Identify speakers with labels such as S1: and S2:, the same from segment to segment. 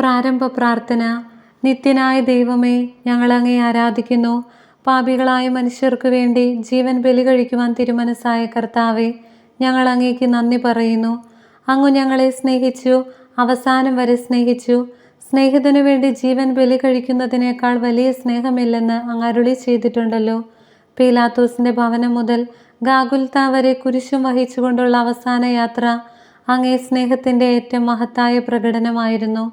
S1: പ്രാരംഭ പ്രാർത്ഥന. നിത്യനായ ദൈവമേ ഞങ്ങൾ അങ്ങേ ആരാധിക്കുന്നു. പാപികളായ മനുഷ്യർക്ക് വേണ്ടി ജീവൻ ബലി കഴിക്കുവാൻ തിരുമനസ്സായ കർത്താവെ ഞങ്ങൾ അങ്ങേക്ക് നന്ദി പറയുന്നു. അങ്ങു ഞങ്ങളെ സ്നേഹിച്ചു അവസാനം വരെ സ്നേഹിച്ചു. സ്നേഹത്തിനു വേണ്ടി ജീവൻ ബലി കഴിക്കുന്നതിനേക്കാൾ വലിയ സ്നേഹമില്ലെന്ന് അങ്ങ് അരുളി ചെയ്തിട്ടുണ്ടല്ലോ. പീലാത്തോസിന്റെ ഭവനം മുതൽ ഗാഗുൽത്ത വരെ കുരിശും വഹിച്ചുകൊണ്ടുള്ള അവസാന യാത്ര അങ്ങേ സ്നേഹത്തിന്റെ ഏറ്റവും മഹത്തായ പ്രകടനമായിരുന്നു.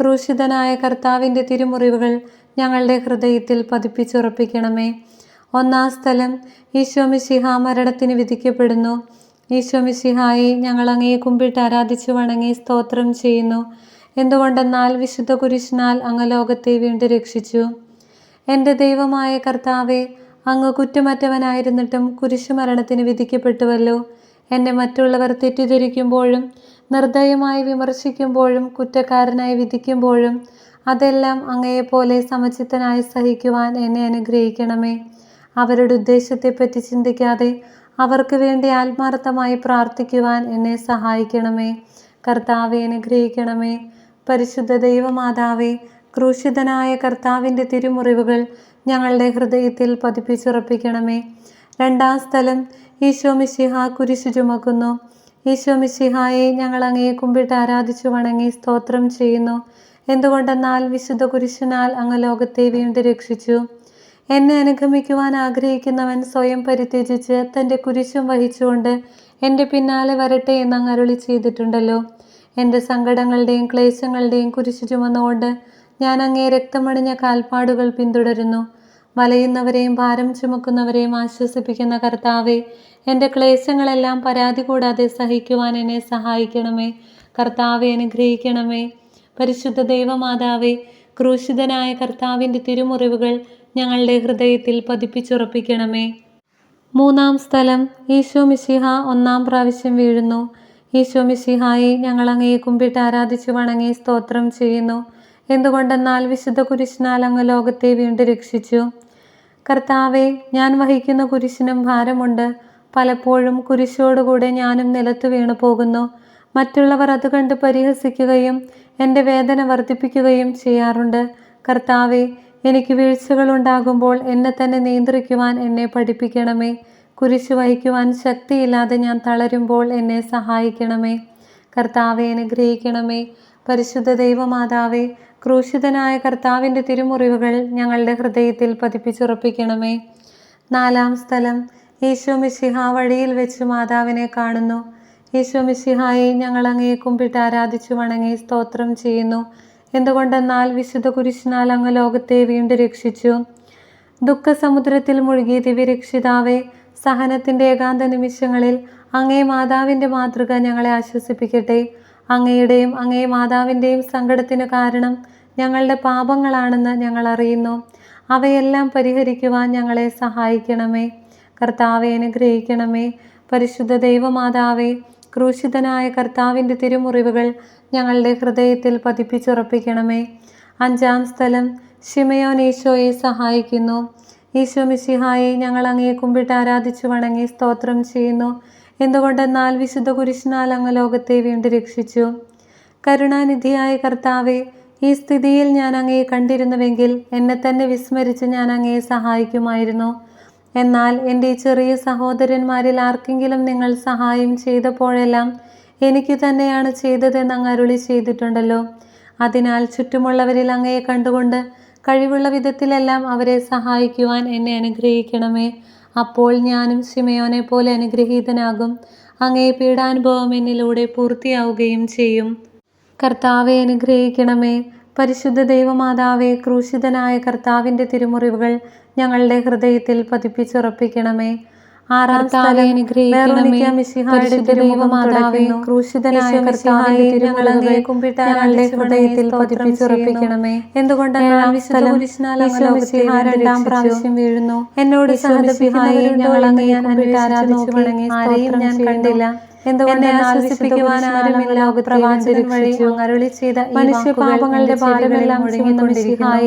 S1: ക്രൂശിതനായ കർത്താവിന്റെ തിരുമുറിവുകൾ ഞങ്ങളുടെ ഹൃദയത്തിൽ പതിപ്പിച്ചുറപ്പിക്കണമേ. ഒന്നാം സ്ഥലം ഈശോമിശിഹ മരണത്തിന് വിധിക്കപ്പെടുന്നു. ഈശോമിശിഹായി ഞങ്ങൾ അങ്ങയെ കുമ്പിട്ട് ആരാധിച്ചു വണങ്ങി സ്തോത്രം ചെയ്യുന്നു. എന്തുകൊണ്ടെന്നാൽ വിശുദ്ധ കുരിശിനാൽ അങ്ങ് ലോകത്തെ വീണ്ടും രക്ഷിച്ചു. എന്റെ ദൈവമായ കർത്താവെ അങ്ങ് കുറ്റമറ്റവനായിരുന്നിട്ടും കുരിശുമരണത്തിന് വിധിക്കപ്പെട്ടുവല്ലോ. എന്നെ മറ്റുള്ളവർ തെറ്റിദ്ധരിക്കുമ്പോഴും നിർദ്ദയമായി വിമർശിക്കുമ്പോഴും കുറ്റക്കാരനായി വിധിക്കുമ്പോഴും അതെല്ലാം അങ്ങയെപ്പോലെ സമചിത്തനായി സഹിക്കുവാൻ എന്നെ അനുഗ്രഹിക്കണമേ. അവരുടെ ഉദ്ദേശത്തെപ്പറ്റി ചിന്തിക്കാതെ അവർക്ക് വേണ്ടി ആത്മാർത്ഥമായി പ്രാർത്ഥിക്കുവാൻ എന്നെ സഹായിക്കണമേ. കർത്താവെ അനുഗ്രഹിക്കണമേ. പരിശുദ്ധ ദൈവമാതാവെ ക്രൂശിതനായ കർത്താവിന്റെ തിരുമുറിവുകൾ ഞങ്ങളുടെ ഹൃദയത്തിൽ പതിപ്പിച്ചുറപ്പിക്കണമേ. രണ്ടാം സ്ഥലം ഈശോ മിശിഹ കുരിശു ചുമക്കുന്നു ഈശോ മിശിഹായെ ഞങ്ങൾ അങ്ങയെ കുമ്പിട്ട് ആരാധിച്ചു വണങ്ങി സ്തോത്രം ചെയ്യുന്നു. എന്തുകൊണ്ടെന്നാൽ വിശുദ്ധ കുരിശിനാൽ അങ്ങ് ലോകത്തെ വീണ്ടും രക്ഷിച്ചു. എന്നെ അനുഗമിക്കുവാൻ ആഗ്രഹിക്കുന്നവൻ സ്വയം പരിത്യജിച്ച് തന്റെ കുരിശും വഹിച്ചുകൊണ്ട് എന്റെ പിന്നാലെ വരട്ടെ എന്ന് അങ്ങ് അരുളി ചെയ്തിട്ടുണ്ടല്ലോ. എന്റെ സങ്കടങ്ങളുടെയും ക്ലേശങ്ങളുടെയും കുരിശു ചുമന്നുകൊണ്ട് ഞാൻ അങ്ങേ രക്തമണിഞ്ഞ കാൽപ്പാടുകൾ പിന്തുടരുന്നു. വലയുന്നവരെയും ഭാരം ചുമക്കുന്നവരെയും ആശ്വസിപ്പിക്കുന്ന കർത്താവെ എന്റെ ക്ലേശങ്ങളെല്ലാം പരാതി കൂടാതെ സഹിക്കുവാൻ എന്നെ സഹായിക്കണമേ. കർത്താവെ അനുഗ്രഹിക്കണമേ. പരിശുദ്ധ ദൈവമാതാവെ ക്രൂശിതനായ കർത്താവിന്റെ തിരുമുറിവുകൾ ഞങ്ങളുടെ ഹൃദയത്തിൽ പതിപ്പിച്ചുറപ്പിക്കണമേ. മൂന്നാം സ്ഥലം ഈശോ മിശിഹ ഒന്നാം പ്രാവശ്യം വീഴുന്നു. ഈശോ മിശിഹായെ ഞങ്ങൾ അങ്ങയെ കുമ്പിട്ട് ആരാധിച്ചു വണങ്ങി സ്തോത്രം ചെയ്യുന്നു. എന്തുകൊണ്ടെന്നാൽ വിശുദ്ധ കുരിശിനാൽ അങ്ങ് ലോകത്തെ വീണ്ടും രക്ഷിച്ചു. കർത്താവെ ഞാൻ വഹിക്കുന്ന കുരിശിനും ഭാരമുണ്ട്. പലപ്പോഴും കുരിശോടുകൂടെ ഞാനും നിലത്തു വീണു പോകുന്നു. മറ്റുള്ളവർ അത് കണ്ട് പരിഹസിക്കുകയും എന്റെ വേദന വർദ്ധിപ്പിക്കുകയും ചെയ്യാറുണ്ട്. കർത്താവെ എനിക്ക് വീഴ്ചകൾ ഉണ്ടാകുമ്പോൾ എന്നെ തന്നെ നിയന്ത്രിക്കുവാൻ എന്നെ പഠിപ്പിക്കണമേ. കുരിശ് വഹിക്കുവാൻ ശക്തിയില്ലാതെ ഞാൻ തളരുമ്പോൾ എന്നെ സഹായിക്കണമേ. കർത്താവെ അനുഗ്രഹിക്കണമേ. പരിശുദ്ധ ദൈവമാതാവെ ക്രൂശിതനായ കർത്താവിന്റെ തിരുമുറിവുകൾ ഞങ്ങളുടെ ഹൃദയത്തിൽ പതിപ്പിച്ചുറപ്പിക്കണമേ. നാലാം സ്ഥലം. ഈശോ മിശിഹ വഴിയിൽ വെച്ച് മാതാവിനെ കാണുന്നു. ഈശോ മിശിഹായെ ഞങ്ങൾ അങ്ങേ കുമ്പിട്ട് ആരാധിച്ചു വണങ്ങി സ്തോത്രം ചെയ്യുന്നു. എന്തുകൊണ്ടെന്നാൽ വിശുദ്ധ കുരിശിനാൽ അങ്ങ് ലോകത്തെ വീണ്ടും രക്ഷിച്ചു. ദുഃഖസമുദ്രത്തിൽ മുഴുകി ദിവ്യരക്ഷിതാവേ സഹനത്തിന്റെ ഏകാന്ത നിമിഷങ്ങളിൽ അങ്ങേ മാതാവിന്റെ മാതൃക ഞങ്ങളെ ആശ്വസിപ്പിക്കട്ടെ. അങ്ങയുടെയും അങ്ങേ മാതാവിന്റെയും സങ്കടത്തിന് കാരണം ഞങ്ങളുടെ പാപങ്ങളാണെന്ന് ഞങ്ങൾ അറിയുന്നു. അവയെല്ലാം പരിഹരിക്കുവാൻ ഞങ്ങളെ സഹായിക്കണമേ. കർത്താവെ അനുഗ്രഹിക്കണമേ. പരിശുദ്ധ ദൈവമാതാവേ ക്രൂശിതനായ കർത്താവിന്റെ തിരുമുറിവുകൾ ഞങ്ങളുടെ ഹൃദയത്തിൽ പതിപ്പിച്ചുറപ്പിക്കണമേ. അഞ്ചാം സ്ഥലം ഷിമയോൻ ഈശോയെ സഹായിക്കുന്നു. ഈശോ മിശിഹായെ ഞങ്ങൾ അങ്ങേ കുമ്പിട്ട് ആരാധിച്ചു വണങ്ങി സ്തോത്രം ചെയ്യുന്നു. എന്തുകൊണ്ടെന്നാൽ വിശുദ്ധ കുരിശിനാൽ അങ്ങ് ലോകത്തെ വീണ്ടും രക്ഷിച്ചു. കരുണാനിധിയായ കർത്താവെ ഈ സ്ഥിതിയിൽ ഞാൻ അങ്ങയെ കണ്ടിരുന്നുവെങ്കിൽ എന്നെ തന്നെ വിസ്മരിച്ച് ഞാൻ അങ്ങയെ സഹായിക്കുമായിരുന്നു. എന്നാൽ എന്റെ ചെറിയ സഹോദരന്മാരിൽ ആർക്കെങ്കിലും നിങ്ങൾ സഹായം ചെയ്തപ്പോഴെല്ലാം എനിക്ക് തന്നെയാണ് ചെയ്തതെന്ന് അങ്ങ് അരുളി ചെയ്തിട്ടുണ്ടല്ലോ. അതിനാൽ ചുറ്റുമുള്ളവരിൽ അങ്ങയെ കണ്ടുകൊണ്ട് കഴിവുള്ള വിധത്തിലെല്ലാം അവരെ സഹായിക്കുവാൻ എന്നെ അനുഗ്രഹിക്കണമേ. അപ്പോൾ ഞാനും സിമയോനെ പോലെ അനുഗ്രഹീതനാകും. അങ്ങേ പീഡാനുഭവം എന്നിലൂടെ പൂർത്തിയാവുകയും ചെയ്യും. കർത്താവെ അനുഗ്രഹിക്കണമേ. പരിശുദ്ധ ദൈവമാതാവെ ക്രൂശിതനായ കർത്താവിന്റെ തിരുമുറിവുകൾ ഞങ്ങളുടെ ഹൃദയത്തിൽ പതിപ്പിച്ചുറപ്പിക്കണമേ. ആറാം സ്ഥലം
S2: അനുഗ്രഹിക്കണമേ.
S1: ക്രൂശിതനായ കുമ്പിട്ട്
S2: ഞങ്ങളുടെ ഹൃദയത്തിൽ പതിപ്പിച്ചുറപ്പിക്കണമേ. രണ്ടാം പ്രാവശ്യം
S1: വീഴുന്നു എന്നോട്
S2: ഈശോ ഞങ്ങൾ അങ്ങേ
S1: ഞാൻ
S2: കുമ്പിട്ട്
S1: അന്വേഷിച്ച്
S2: വണങ്ങി
S1: ആരെയും ഞാൻ കണ്ടില്ല. പ്രവാചകൻ വഴി അരുളി ചെയ്ത
S2: മനുഷ്യ പാപങ്ങളുടെ ഭാരമെല്ലാം
S1: മുഴങ്ങിക്കൊണ്ടിരിക്കുന്നു.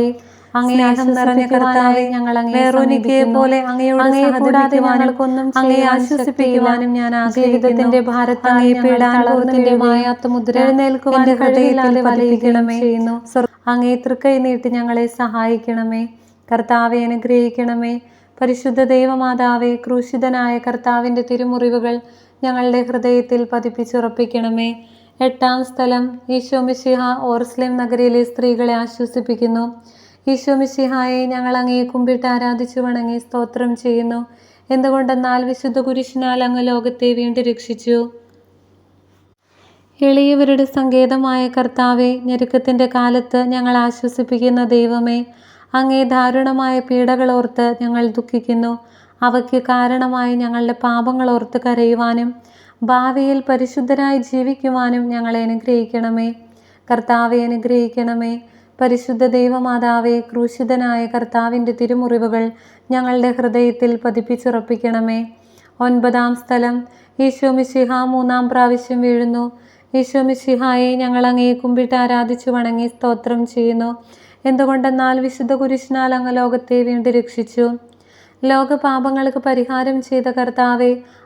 S1: അങ്ങേ
S2: നിറഞ്ഞ കർത്താവേ, ഞങ്ങൾ അങ്ങയെ
S1: വേറോനിക്കയെ
S2: സമീപിക്കുന്നു.
S1: പോലെ അങ്ങയോട്
S2: കൂടാതെ ഞങ്ങൾക്കൊന്നും
S1: അങ്ങയെ ആശ്വസിപ്പിക്കുവാനും ഞാൻ
S2: ജീവിതത്തിന്റെ
S1: പീഡാനുഭവത്തിന്റെ മായാത്ത മുദ്ര
S2: എഴുന്നേൽക്കുവാൻ ചെയ്യുന്നു.
S1: അങ്ങേ തൃക്കൈ നീട്ടി ഞങ്ങളെ സഹായിക്കണമേ. കർത്താവെ അനുഗ്രഹിക്കണമേ. പരിശുദ്ധ ദൈവമാതാവെ ക്രൂശിതനായ കർത്താവിന്റെ തിരുമുറിവുകൾ ഞങ്ങളുടെ ഹൃദയത്തിൽ പതിപ്പിച്ചുറപ്പിക്കണമേ. എട്ടാം സ്ഥലം ഈശോ മിശിഹ ഓർസ്ലിം നഗരിയിലെ സ്ത്രീകളെ ആശ്വസിപ്പിക്കുന്നു. ഈശോ മിശിഹായെ ഞങ്ങൾ അങ്ങേ കുമ്പിട്ട് ആരാധിച്ചു വണങ്ങി സ്തോത്രം ചെയ്യുന്നു. എന്തുകൊണ്ടെന്നാൽ വിശുദ്ധ കുരിശിനാൽ അങ്ങ് ലോകത്തെ വീണ്ടും രക്ഷിച്ചു. എളിയവരുടെ സങ്കേതമായ കർത്താവെ ഞെരുക്കത്തിന്റെ കാലത്ത് ഞങ്ങൾ ആശ്വസിപ്പിക്കുന്ന ദൈവമേ അങ്ങേ ദാരുണമായ പീഡകളോർത്ത് ഞങ്ങൾ ദുഃഖിക്കുന്നു. അവയ്ക്ക് കാരണമായി ഞങ്ങളുടെ പാപങ്ങൾ ഓർത്ത് കരയുവാനും ഭാവിയിൽ പരിശുദ്ധരായി ജീവിക്കുവാനും ഞങ്ങളെ അനുഗ്രഹിക്കണമേ. കർത്താവെ അനുഗ്രഹിക്കണമേ. പരിശുദ്ധ ദൈവമാതാവെ ക്രൂശിതനായ കർത്താവിന്റെ തിരുമുറിവുകൾ ഞങ്ങളുടെ ഹൃദയത്തിൽ പതിപ്പിച്ചുറപ്പിക്കണമേ. ഒൻപതാം സ്ഥലം ഈശോ മിശിഹ മൂന്നാം പ്രാവശ്യം വീഴുന്നു. ഈശോ മിശിഹായെ ഞങ്ങൾ അങ്ങേ കുമ്പിട്ട് ആരാധിച്ചു വണങ്ങി സ്തോത്രം ചെയ്യുന്നു. എന്തുകൊണ്ടെന്നാൽ വിശുദ്ധ കുരിശിനാൽ അങ്ങ് ലോകത്തെ വീണ്ടും രക്ഷിച്ചു. ലോകപാപങ്ങൾക്ക് പരിഹാരം ചെയ്ത കർത്താവെ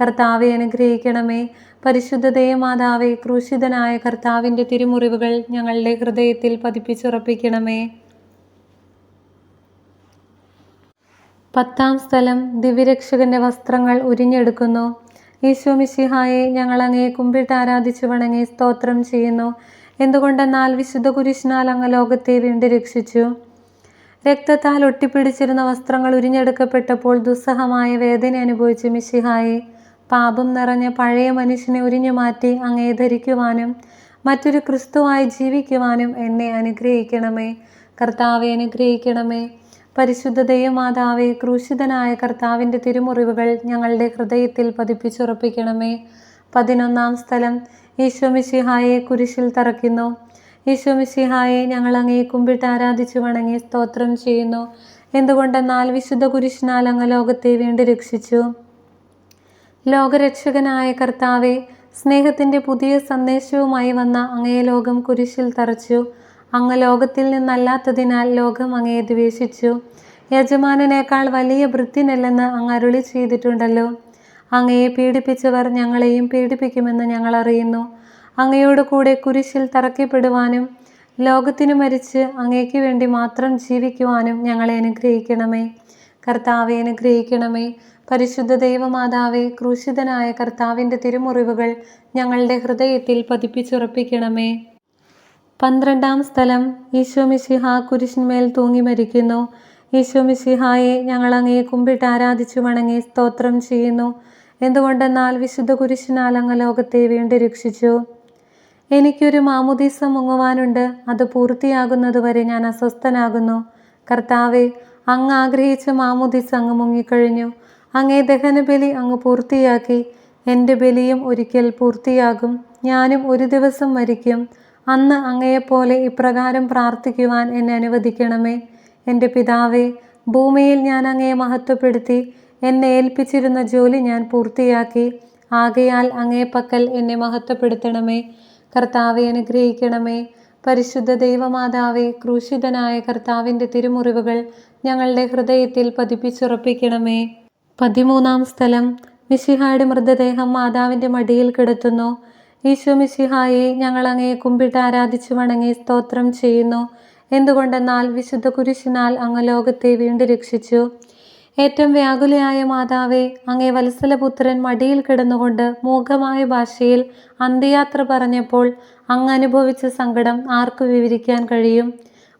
S1: കർത്താവെ അനുഗ്രഹിക്കണമേ. പരിശുദ്ധ ദേവമാതാവെ ക്രൂശിതനായ കർത്താവിന്റെ തിരുമുറിവുകൾ ഞങ്ങളുടെ ഹൃദയത്തിൽ പതിപ്പിച്ചുറപ്പിക്കണമേ. പത്താം സ്ഥലം ദിവ്യരക്ഷകന്റെ വസ്ത്രങ്ങൾ ഉരിഞ്ഞെടുക്കുന്നു. ഈശോ മിശിഹായെ ഞങ്ങൾ അങ്ങയെ കുമ്പിട്ട് ആരാധിച്ചു വണങ്ങി സ്തോത്രം ചെയ്യുന്നു. എന്തുകൊണ്ടെന്നാൽ വിശുദ്ധ കുരിശിനാൽ അങ്ങ് ലോകത്തെ വീണ്ടും രക്ഷിച്ചു. രക്തത്താൽ ഒട്ടിപ്പിടിച്ചിരുന്ന വസ്ത്രങ്ങൾ ഉരിഞ്ഞെടുക്കപ്പെട്ടപ്പോൾ ദുസ്സഹമായ വേദന അനുഭവിച്ചു മിശിഹായെ പാപം നിറഞ്ഞ പഴയ മനുഷ്യനെ ഉരിഞ്ഞു മാറ്റി അങ്ങേ ധരിക്കുവാനും മറ്റൊരു ക്രിസ്തുവായി ജീവിക്കുവാനും എന്നെ അനുഗ്രഹിക്കണമേ. കർത്താവെ അനുഗ്രഹിക്കണമേ. പരിശുദ്ധ ദൈവമാതാവെ ക്രൂശിതനായ കർത്താവിന്റെ തിരുമുറിവുകൾ ഞങ്ങളുടെ ഹൃദയത്തിൽ പതിപ്പിച്ചുറപ്പിക്കണമേ. പതിനൊന്നാം സ്ഥലം ഈശോ മിശിഹായെ കുരിശിൽ തറയ്ക്കുന്നു. ഈശോ മിശിഹായെ ഞങ്ങൾ അങ്ങേ കുമ്പിട്ട് ആരാധിച്ചു വണങ്ങി സ്തോത്രം ചെയ്യുന്നു. എന്തുകൊണ്ടെന്നാൽ വിശുദ്ധ കുരിശിനാൽ അങ്ങ് ലോകത്തെ വീണ്ടും രക്ഷിച്ചു. ലോകരക്ഷകനായ കർത്താവെ സ്നേഹത്തിന്റെ പുതിയ സന്ദേശവുമായി വന്ന അങ്ങയെ ലോകം കുരിശിൽ തറച്ചു. അങ്ങ് ലോകത്തിൽ നിന്നല്ലാത്തതിനാൽ ലോകം അങ്ങയെ ദ്വേഷിച്ചു. യജമാനനേക്കാൾ വലിയ വൃത്തിനല്ലെന്ന് അങ്ങ് അരുളി ചെയ്തിട്ടുണ്ടല്ലോ. അങ്ങയെ പീഡിപ്പിച്ചവർ ഞങ്ങളെയും പീഡിപ്പിക്കുമെന്ന് ഞങ്ങൾ അറിയുന്നു. അങ്ങയോട് കൂടെ കുരിശിൽ തറക്കപ്പെടുവാനും ലോകത്തിനു മരിച്ച് അങ്ങേക്ക് വേണ്ടി മാത്രം ജീവിക്കുവാനും ഞങ്ങളെ അനുഗ്രഹിക്കണമേ. കർത്താവെ അനുഗ്രഹിക്കണമേ. പരിശുദ്ധ ദൈവമാതാവെ ക്രൂശിതനായ കർത്താവിന്റെ തിരുമുറിവുകൾ ഞങ്ങളുടെ ഹൃദയത്തിൽ പതിപ്പിച്ചുറപ്പിക്കണമേ. പന്ത്രണ്ടാം സ്ഥലം ഈശോ മിശിഹ കുരിശിന്മേൽ തൂങ്ങി മരിക്കുന്നു. ഈശോ മിശിഹായെ ഞങ്ങൾ അങ്ങയെ കുമ്പിട്ട് ആരാധിച്ചു വണങ്ങി സ്തോത്രം ചെയ്യുന്നു. എന്തുകൊണ്ടെന്നാൽ വിശുദ്ധ കുരിശിനാൽ അങ്ങ് ലോകത്തെ വീണ്ടും രക്ഷിച്ചു. എനിക്കൊരു മാമുദീസ മുങ്ങുവാനുണ്ട്. അത് പൂർത്തിയാകുന്നതുവരെ ഞാൻ അസ്വസ്ഥനാകുന്നു. കർത്താവെ അങ്ങ് ആഗ്രഹിച്ച മാമുദീസ അങ്ങ് മുങ്ങിക്കഴിഞ്ഞു. അങ്ങേ ദഹനബലി അങ്ങ് പൂർത്തിയാക്കി. എന്റെ ബലിയും ഒരിക്കൽ പൂർത്തിയാകും. ഞാനും ഒരു ദിവസം മരിക്കും. അന്ന് അങ്ങയെപ്പോലെ ഇപ്രകാരം പ്രാർത്ഥിക്കുവാൻ എന്നെ അനുവദിക്കണമേ. എന്റെ പിതാവേ ഭൂമിയിൽ ഞാൻ അങ്ങയെ മഹത്വപ്പെടുത്തി. എന്നെ ഏൽപ്പിച്ചിരുന്ന ജോലി ഞാൻ പൂർത്തിയാക്കി. ആകയാൽ അങ്ങേ പക്കൽ എന്നെ മഹത്വപ്പെടുത്തണമേ. കർത്താവെ അനുഗ്രഹിക്കണമേ. പരിശുദ്ധ ദൈവമാതാവെ ക്രൂശിതനായ കർത്താവിന്റെ തിരുമുറിവുകൾ ഞങ്ങളുടെ ഹൃദയത്തിൽ പതിപ്പിച്ചുറപ്പിക്കണമേ. പതിമൂന്നാം സ്ഥലം. മിശിഹായുടെ മൃതദേഹം മാതാവിന്റെ മടിയിൽ കിടത്തുന്നു. ഈശോ മിശിഹായെ ഞങ്ങൾ അങ്ങയെ കുമ്പിട്ട് ആരാധിച്ചു വണങ്ങി സ്തോത്രം ചെയ്യുന്നു. എന്തുകൊണ്ടെന്നാൽ വിശുദ്ധ കുരിശിനാൽ അങ്ങ് ലോകത്തെ വീണ്ടും രക്ഷിച്ചു. ഏറ്റവും വ്യാകുലയായ മാതാവെ അങ്ങേ വത്സലപുത്രൻ മടിയിൽ കിടന്നുകൊണ്ട് മൂകമായ ഭാഷയിൽ അന്ത്യയാത്ര പറഞ്ഞപ്പോൾ അങ്ങ് അനുഭവിച്ച സങ്കടം ആർക്കു വിവരിക്കാൻ കഴിയും?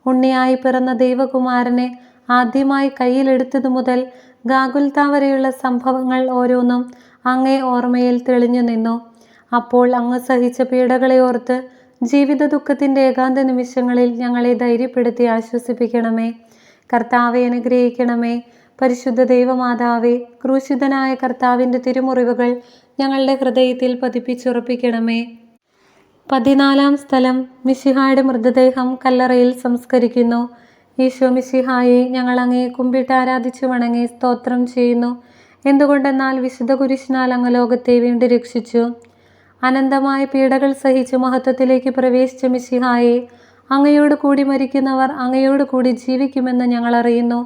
S1: ഉണ്ണിയായി പിറന്ന ദൈവകുമാരനെ ആദ്യമായി കയ്യിലെടുത്തതു മുതൽ ഗാകുൽത്ത വരെയുള്ള സംഭവങ്ങൾ ഓരോന്നും അങ്ങേ ഓർമ്മയിൽ തെളിഞ്ഞു നിന്നു. അപ്പോൾ അങ്ങ് സഹിച്ച പീഡകളെ ഓർത്ത് ജീവിത ദുഃഖത്തിന്റെ ഏകാന്ത നിമിഷങ്ങളിൽ ഞങ്ങളെ ധൈര്യപ്പെടുത്തി ആശ്വസിപ്പിക്കണമേ. കർത്താവെ അനുഗ്രഹിക്കണമേ. പരിശുദ്ധ ദൈവമാതാവെ ക്രൂശിതനായ കർത്താവിന്റെ തിരുമുറിവുകൾ ഞങ്ങളുടെ ഹൃദയത്തിൽ പതിപ്പിച്ചുറപ്പിക്കണമേ. പതിനാലാം സ്ഥലം മിശിഹായുടെ മൃതദേഹം കല്ലറയിൽ സംസ്കരിക്കുന്നു. ഈശോ മിശിഹായെ ഞങ്ങൾ അങ്ങേ കുമ്പിട്ട് ആരാധിച്ചു വണങ്ങി സ്തോത്രം ചെയ്യുന്നു. എന്തുകൊണ്ടെന്നാൽ വിശുദ്ധ കുരിശിനാൽ അങ്ങ് ലോകത്തെ വീണ്ടും രക്ഷിച്ചു. അനന്തമായ പീഡകൾ സഹിച്ച് മഹത്വത്തിലേക്ക് പ്രവേശിച്ച മിശിഹായെ അങ്ങയോട് കൂടി മരിക്കുന്നവർ അങ്ങയോട് കൂടി ജീവിക്കുമെന്ന് ഞങ്ങൾ അറിയുന്നു.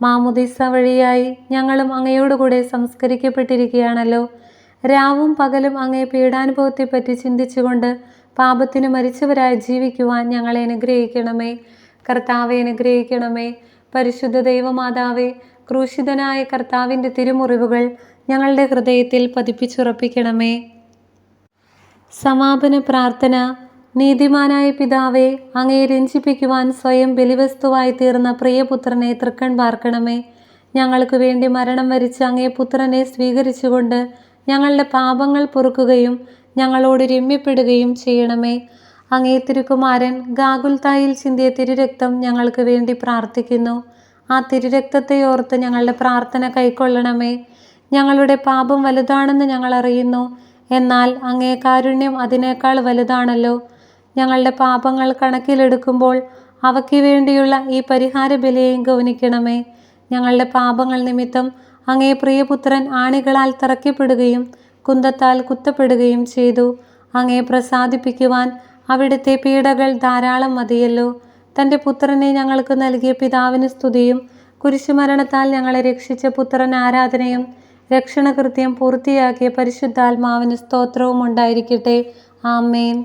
S1: മാമുദിസ വഴിയായി ഞങ്ങളും അങ്ങയോടുകൂടെ സംസ്കരിക്കപ്പെട്ടിരിക്കുകയാണല്ലോ. രാവും പകലും അങ്ങേ പീഡാനുഭവത്തെപ്പറ്റി ചിന്തിച്ചുകൊണ്ട് പാപത്തിന് മരിച്ചവരായി ജീവിക്കുവാൻ ഞങ്ങളെ അനുഗ്രഹിക്കണമേ. കർത്താവെ അനുഗ്രഹിക്കണമേ. പരിശുദ്ധ ദൈവമാതാവേ ക്രൂശിതനായ കർത്താവിന്റെ തിരുമുറിവുകൾ ഞങ്ങളുടെ ഹൃദയത്തിൽ പതിപ്പിച്ചുറപ്പിക്കണമേ. സമാപന പ്രാർത്ഥന. നീതിമാനായ പിതാവെ അങ്ങയെ രഞ്ജിപ്പിക്കുവാൻ സ്വയം ബലിവസ്തുവായി തീർന്ന പ്രിയപുത്രനെ തൃക്കൺ പാർക്കണമേ. ഞങ്ങൾക്ക് വേണ്ടി മരണം വരിച്ച അങ്ങേ പുത്രനെ സ്വീകരിച്ചുകൊണ്ട് ഞങ്ങളുടെ പാപങ്ങൾ പൊറുക്കുകയും ഞങ്ങളോട് രമ്യപ്പെടുകയും ചെയ്യണമേ. അങ്ങേ തിരുക്കുമാരൻ ഗാകുൽത്തായിൽ ചിന്തിയ തിരുരക്തം ഞങ്ങൾക്ക് വേണ്ടി പ്രാർത്ഥിക്കുന്നു. ആ തിരുരക്തത്തെ ഓർത്ത് ഞങ്ങളുടെ പ്രാർത്ഥന കൈക്കൊള്ളണമേ. ഞങ്ങളുടെ പാപം വലുതാണെന്ന് ഞങ്ങൾ അറിയുന്നു. എന്നാൽ അങ്ങേ കാരുണ്യം അതിനേക്കാൾ വലുതാണല്ലോ. ഞങ്ങളുടെ പാപങ്ങൾ കണക്കിലെടുക്കുമ്പോൾ അവയ്ക്ക് വേണ്ടിയുള്ള ഈ പരിഹാര ബലിയെയും ഗൗനിക്കണമേ. ഞങ്ങളുടെ പാപങ്ങൾ നിമിത്തം അങ്ങേ പ്രിയപുത്രൻ ആണികളാൽ തറയ്ക്കപ്പെടുകയും കുന്തത്താൽ കുത്തപ്പെടുകയും ചെയ്തു. അങ്ങേ പ്രസാദിപ്പിക്കുവാൻ അവിടുത്തെ പീഡകൾ ധാരാളം മതിയല്ലോ. തന്റെ പുത്രനെ ഞങ്ങൾക്ക് നൽകിയ പിതാവിന് സ്തുതിയും കുരിശുമരണത്താൽ ഞങ്ങളെ രക്ഷിച്ച പുത്രൻ ആരാധനയും രക്ഷണകൃത്യം പൂർത്തിയാക്കിയ പരിശുദ്ധാത്മാവിന് സ്തോത്രവും ഉണ്ടായിരിക്കട്ടെ. ആമേൻ.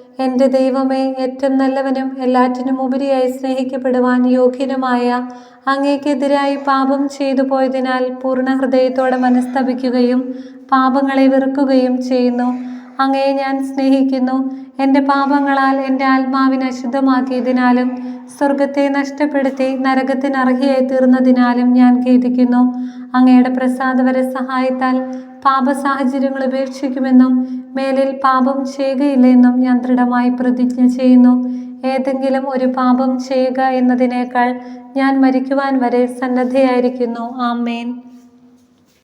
S1: എന്റെ ദൈവമേ ഏറ്റവും നല്ലവനും എല്ലാറ്റിനും ഉപരിയായി സ്നേഹിക്കപ്പെടുവാൻ യോഗ്യനുമായ അങ്ങേക്കെതിരായി പാപം ചെയ്തു പോയതിനാൽ പൂർണ ഹൃദയത്തോടെ മനസ്തപിക്കുകയും പാപങ്ങളെ വെറുക്കുകയും ചെയ്യുന്നു. അങ്ങയെ ഞാൻ സ്നേഹിക്കുന്നു. എന്റെ പാപങ്ങളാൽ എന്റെ ആത്മാവിനെ അശുദ്ധമാക്കിയതിനാലും സ്വർഗത്തെ നഷ്ടപ്പെടുത്തി നരകത്തിന് അർഹിയായി തീർന്നതിനാലും ഞാൻ ഖേദിക്കുന്നു. അങ്ങയുടെ പ്രസാദവര സഹായത്താൽ പാപ സാഹചര്യങ്ങൾ ഉപേക്ഷിക്കുമെന്നും മേലിൽ പാപം ചെയ്യുകയില്ലെന്നും ഞാൻ ദൃഢമായി പ്രതിജ്ഞ ചെയ്യുന്നു. ഏതെങ്കിലും ഒരു പാപം ചെയ്യുക എന്നതിനേക്കാൾ ഞാൻ മരിക്കുവാൻ വരെ സന്നദ്ധയായിരിക്കുന്നു. ആമേൻ.